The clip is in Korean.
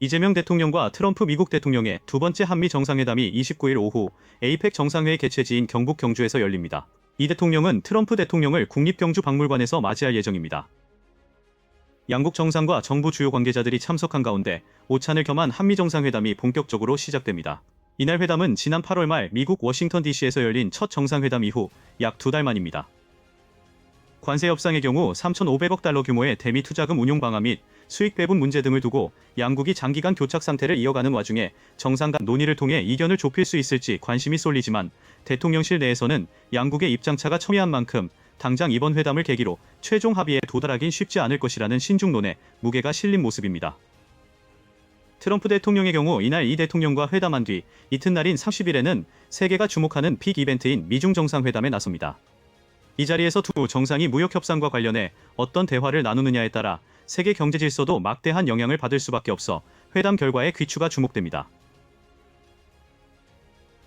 이재명 대통령과 트럼프 미국 대통령의 두 번째 한미 정상회담이 29일 오후 에이펙 정상회의 개최지인 경북 경주에서 열립니다. 이 대통령은 트럼프 대통령을 국립경주박물관에서 맞이할 예정입니다. 양국 정상과 정부 주요 관계자들이 참석한 가운데 오찬을 겸한 한미 정상회담이 본격적으로 시작됩니다. 이날 회담은 지난 8월 말 미국 워싱턴 DC에서 열린 첫 정상회담 이후 약 두 달 만입니다. 관세 협상의 경우 3,500억 달러 규모의 대미 투자금 운용 방안 및 수익 배분 문제 등을 두고 양국이 장기간 교착 상태를 이어가는 와중에 정상 간 논의를 통해 이견을 좁힐 수 있을지 관심이 쏠리지만 대통령실 내에서는 양국의 입장차가 첨예한 만큼 당장 이번 회담을 계기로 최종 합의에 도달하긴 쉽지 않을 것이라는 신중론에 무게가 실린 모습입니다. 트럼프 대통령의 경우 이날 이 대통령과 회담한 뒤 이튿날인 30일에는 세계가 주목하는 빅 이벤트인 미중 정상회담에 나섭니다. 이 자리에서 두 정상이 무역 협상과 관련해 어떤 대화를 나누느냐에 따라 세계 경제 질서도 막대한 영향을 받을 수밖에 없어 회담 결과에 귀추가 주목됩니다.